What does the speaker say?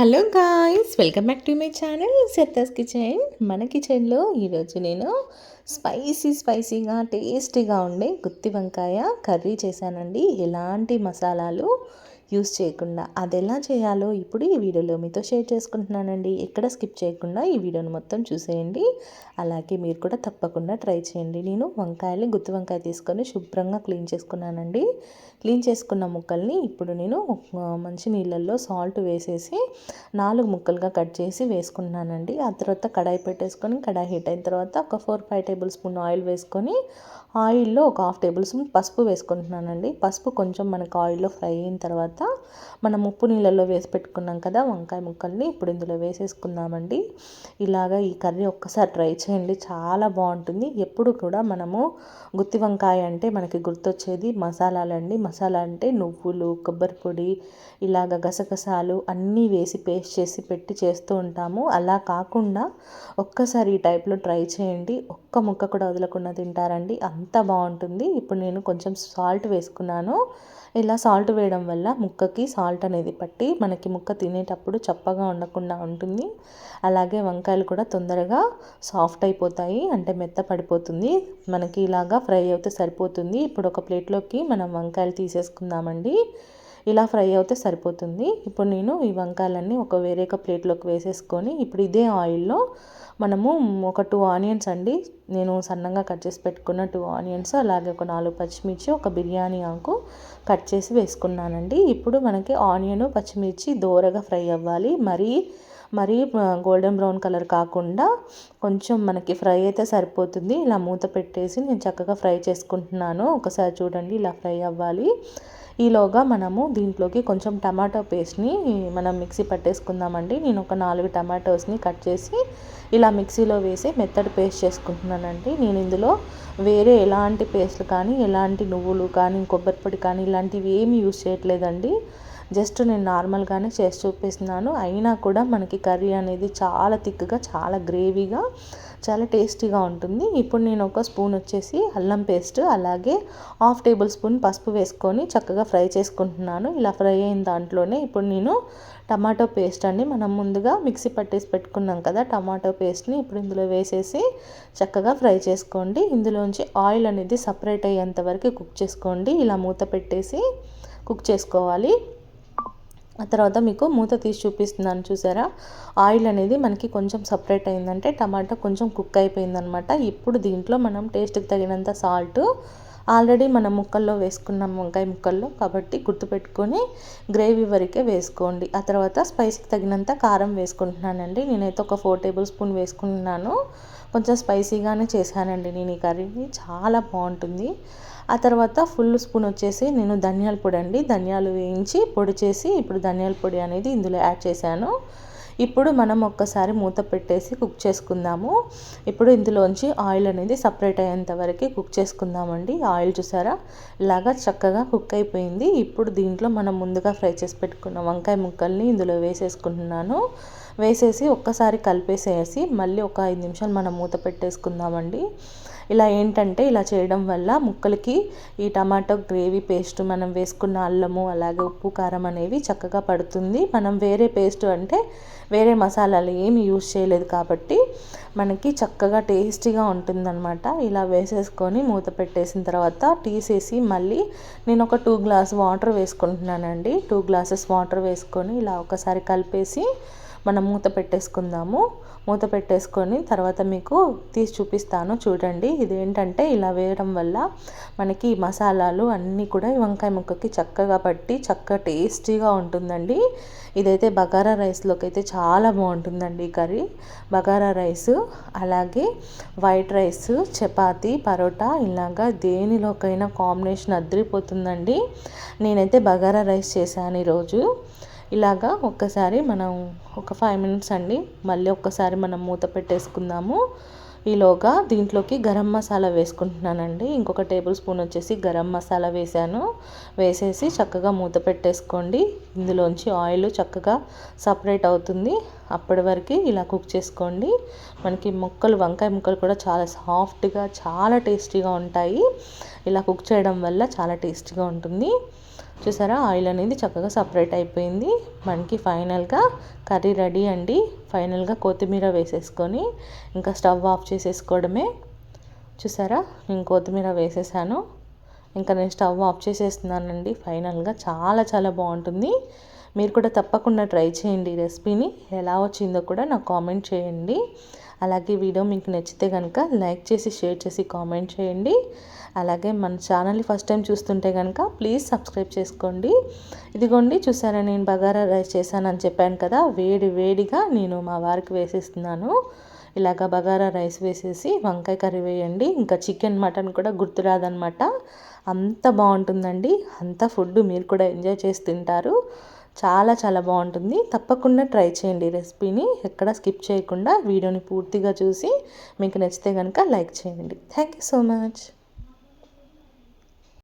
Hello guys welcome back to my channel Setha's kitchen మన కిచెన్లో ఈరోజు నేను స్పైసీ స్పైసీగా టేస్టీగా ఉండే గుత్తి వంకాయ కర్రీ చేశానండి. ఎలాంటి మసాలాలు యూస్ చేయకుండా అది ఎలా చేయాలో ఇప్పుడు ఈ వీడియోలో మీతో షేర్ చేసుకుంటున్నానండి. ఎక్కడ స్కిప్ చేయకుండా ఈ వీడియోను మొత్తం చూసేయండి. అలాగే మీరు కూడా తప్పకుండా ట్రై చేయండి. నేను వంకాయలు గుత్తి వంకాయ తీసుకొని శుభ్రంగా క్లీన్ చేసుకున్నానండి. క్లీన్ చేసుకున్న ముక్కల్ని ఇప్పుడు నేను మంచి నీళ్ళల్లో సాల్ట్ వేసేసి నాలుగు ముక్కలుగా కట్ చేసి వేసుకున్నానండి. ఆ తర్వాత కడాయి పెట్టేసుకొని కడాయి హీట్ అయిన తర్వాత ఒక four five tablespoon oil వేసుకొని ఆయిల్లో ఒక హాఫ్ టేబుల్ స్పూన్ పసుపు వేసుకుంటున్నానండి. పసుపు కొంచెం మనకు ఆయిల్లో ఫ్రై అయిన తర్వాత మనం ఉప్పు నీళ్ళల్లో వేసి పెట్టుకున్నాం కదా వంకాయ ముక్కల్ని ఇప్పుడు ఇందులో వేసేసుకుందామండి. ఇలాగా ఈ కర్రీ ఒక్కసారి ట్రై చేయండి చాలా బాగుంటుంది. ఎప్పుడు కూడా మనము గుత్తి వంకాయ అంటే మనకి గుర్తొచ్చేది మసాలాలండి. మసాలా అంటే నువ్వులు కొబ్బరి పొడి ఇలాగ గసగసాలు అన్నీ వేసి పేస్ట్ చేసి పెట్టి చేస్తూ ఉంటాము. అలా కాకుండా ఒక్కసారి ఈ టైప్లో ట్రై చేయండి. ఒక్క ముక్క కూడా వదలకుండా తింటారండి. అంత బాగుంటుంది. ఇప్పుడు నేను కొంచెం సాల్ట్ వేసుకున్నాను. ఇలా సాల్ట్ వేయడం వల్ల ముక్కకి సాల్ట్ అనేది పట్టి మనకి ముక్క తినేటప్పుడు చప్పగా ఉండకుండా ఉంటుంది. అలాగే వంకాయలు కూడా తొందరగా సాఫ్ట్ అయిపోతాయి. అంటే మెత్త పడిపోతుంది. మనకి ఇలాగా ఫ్రై అయితే సరిపోతుంది. ఇప్పుడు ఒక ప్లేట్లోకి మనం వంకాయలు తీసేసుకుందామండి. ఇలా ఫ్రై అయితే సరిపోతుంది. ఇప్పుడు నేను ఈ వంకాయలన్నీ ఒక వేరే ఒక ప్లేట్లోకి వేసేసుకొని ఇప్పుడు ఇదే ఆయిల్లో మనము ఒక టూ ఆనియన్స్ అండి నేను సన్నగా కట్ చేసి పెట్టుకున్న టూ ఆనియన్స్ అలాగే ఒక నాలుగు పచ్చిమిర్చి ఒక బిర్యానీ ఆకు కట్ చేసి వేసుకున్నానండి. ఇప్పుడు మనకి ఆనియన్ పచ్చిమిర్చి దోరగా ఫ్రై అవ్వాలి. మరీ మరీ గోల్డెన్ బ్రౌన్ కలర్ కాకుండా కొంచెం మనకి ఫ్రై అయితే సరిపోతుంది. ఇలా మూత పెట్టేసి నేను చక్కగా ఫ్రై చేసుకుంటున్నాను. ఒకసారి చూడండి ఇలా ఫ్రై అవ్వాలి. ఈలోగా మనము దీంట్లోకి కొంచెం టమాటో పేస్ట్ని మనం మిక్సీ పట్టేసుకుందామండి. నేను ఒక నాలుగు టమాటోస్ని కట్ చేసి ఇలా మిక్సీలో వేసి మెత్తడి పేస్ట్ చేసుకుంటున్నానండి. నేను ఇందులో వేరే ఎలాంటి పేస్ట్లు కానీ ఎలాంటి నువ్వులు కానీ కొబ్బరి పొడి కానీ ఇలాంటివి ఏమి యూజ్ చేయట్లేదండి. జస్ట్ నేను నార్మల్గానే చేసి చూపిస్తున్నాను. అయినా కూడా మనకి కర్రీ అనేది చాలా థిక్గా చాలా గ్రేవీగా చాలా టేస్టీగా ఉంటుంది. ఇప్పుడు నేను ఒక స్పూన్ వచ్చేసి అల్లం పేస్ట్ అలాగే హాఫ్ టేబుల్ స్పూన్ పసుపు వేసుకొని చక్కగా ఫ్రై చేసుకుంటున్నాను. ఇలా ఫ్రై అయిన దాంట్లోనే ఇప్పుడు నేను టమాటో పేస్ట్ అండి. మనం ముందుగా మిక్సీ పట్టేసి పెట్టుకున్నాం కదా టమాటో పేస్ట్ని ఇప్పుడు ఇందులో వేసేసి చక్కగా ఫ్రై చేసుకోండి. ఇందులోంచి ఆయిల్ అనేది సపరేట్ అయ్యేంత వరకు కుక్ చేసుకోండి. ఇలా మూత పెట్టేసి కుక్ చేసుకోవాలి. తర్వాత మీకు మూత తీసి చూపిస్తున్నాను చూసారా? ఆయిల్ అనేది మనకి కొంచెం సపరేట్ అయిందంటే టమాటా కొంచెం కుక్ అయిపోయిందనమాట. ఇప్పుడు దీంట్లో మనం టేస్ట్కి తగినంత సాల్ట్ ఆల్రెడీ మనం ముక్కల్లో వేసుకున్నాం వంకాయ ముక్కల్లో కాబట్టి గుర్తుపెట్టుకొని గ్రేవీ వరకే వేసుకోండి. ఆ తర్వాత స్పైసీకి తగినంత కారం వేసుకుంటున్నానండి. నేనైతే ఒక ఫోర్ టేబుల్ స్పూన్ వేసుకుంటున్నాను కొంచెం స్పైసీగానే చేశానండి నేను ఈ కర్రీని చాలా బాగుంటుంది. ఆ తర్వాత ఫుల్ స్పూన్ వచ్చేసి నేను ధనియాల పొడి అండి. ధనియాలు వేయించి పొడి చేసి ఇప్పుడు ధనియాల పొడి అనేది ఇందులో యాడ్ చేశాను. ఇప్పుడు మనం ఒక్కసారి మూత పెట్టేసి కుక్ చేసుకుందాము. ఇప్పుడు ఇందులోంచి ఆయిల్ అనేది సపరేట్ అయ్యేంత వరకు కుక్ చేసుకుందామండి. ఆయిల్ చూసారా? ఇలాగా చక్కగా కుక్ అయిపోయింది. ఇప్పుడు దీంట్లో మనం ముందుగా ఫ్రై చేసి పెట్టుకున్న వంకాయ ముక్కల్ని ఇందులో వేసేసుకుంటున్నాను. వేసేసి ఒక్కసారి కలిపేసేసి మళ్ళీ ఒక ఐదు నిమిషాలు మనం మూత పెట్టేసుకుందామండి. ఇలా ఏంటంటే ఇలా చేయడం వల్ల ముక్కలకి ఈ టమాటో గ్రేవీ పేస్ట్ మనం వేసుకున్న అల్లము అలాగే ఉప్పు కారం అనేవి చక్కగా పడుతుంది. మనం వేరే పేస్ట్ అంటే వేరే మసాలాలు ఏమి యూజ్ చేయలేదు కాబట్టి మనకి చక్కగా టేస్టీగా ఉంటుందన్నమాట. ఇలా వేసేసుకొని మూత పెట్టేసిన తర్వాత తీసేసి మళ్ళీ నేను ఒక టూ గ్లాస్ వాటర్ వేసుకుంటున్నానండి. టూ గ్లాసెస్ వాటర్ వేసుకొని ఇలా ఒకసారి కలిపేసి మనం మూత పెట్టేసుకుందాము. మూత పెట్టేసుకొని తర్వాత మీకు తీసి చూపిస్తాను. చూడండి ఇదేంటంటే ఇలా వేయడం వల్ల మనకి మసాలాలు అన్నీ కూడా వంకాయ ముక్కకి చక్కగా పట్టి చక్క టేస్టీగా ఉంటుందండి. ఇదైతే బగారా రైస్లోకి అయితే చాలా బాగుంటుందండి ఈ కర్రీ. బగారా రైస్ అలాగే వైట్ రైస్ చపాతి పరోటా ఇలాగా దేనిలోకైనా కాంబినేషన్ అదిరిపోతుందండి. నేనైతే బగారా రైస్ చేశాను ఈరోజు. ఇలాగా ఒక్కసారి మనం ఒక ఫైవ్ మినిట్స్ అండి. మళ్ళీ ఒక్కసారి మనం మూత పెట్టేసుకుందాము. ఈలోగా దీంట్లోకి గరం మసాలా వేసుకుంటున్నానండి. ఇంకొక టేబుల్ స్పూన్ వచ్చేసి గరం మసాలా వేసాను వేసేసి చక్కగా మూత పెట్టేసుకోండి. ఇందులోంచి ఆయిల్ చక్కగా సపరేట్ అవుతుంది. అప్పటి వరకు ఇలా కుక్ చేసుకోండి. మనకి ముక్కలు వంకాయ ముక్కలు కూడా చాలా సాఫ్ట్గా చాలా టేస్టీగా ఉంటాయి. ఇలా కుక్ చేయడం వల్ల చాలా టేస్టీగా ఉంటుంది. చూసారా? ఆయిల్ అనేది చక్కగా సపరేట్ అయిపోయింది. మనకి ఫైనల్గా కర్రీ రెడీ అండి. ఫైనల్గా కొత్తిమీర వేసేసుకొని ఇంకా స్టవ్ ఆఫ్ చేసేసుకోవడమే. చూసారా? నేను కొత్తిమీర వేసేసాను. ఇంకా నేను స్టవ్ ఆఫ్ చేసేస్తున్నానండి. ఫైనల్గా చాలా చాలా బాగుంటుంది. మీరు కూడా తప్పకుండా ట్రై చేయండి రెసిపీని. ఎలా వచ్చిందో కూడా నాకు కామెంట్ చేయండి. అలాగే వీడియో మీకు నచ్చితే కనుక లైక్ చేసి షేర్ చేసి కామెంట్ చేయండి. అలాగే మన ఛానల్ని ఫస్ట్ టైం చూస్తుంటే కనుక ప్లీజ్ సబ్స్క్రైబ్ చేసుకోండి. ఇదిగోండి చూసారా నేను బగారా రైస్ చేశానని చెప్పాను కదా వేడి వేడిగా నేను మా వారికి వేసేస్తున్నాను. ఇలాగ బగారా రైస్ వేసేసి వంకాయ కర్రీ వేయండి. ఇంకా చికెన్ మటన్ కూడా గుర్తురాదనమాట అంత బాగుంటుందండి. అంత ఫుడ్ మీరు కూడా ఎంజాయ్ చేసి తింటారు. చాలా చాలా బాగుంటుంది. తప్పకుండా ట్రై చేయండి రెసిపీని. ఎక్కడ స్కిప్ చేయకుండా వీడియోని పూర్తిగా చూసి మీకు నచ్చితే కనుక లైక్ చేయండి. Thank you so much.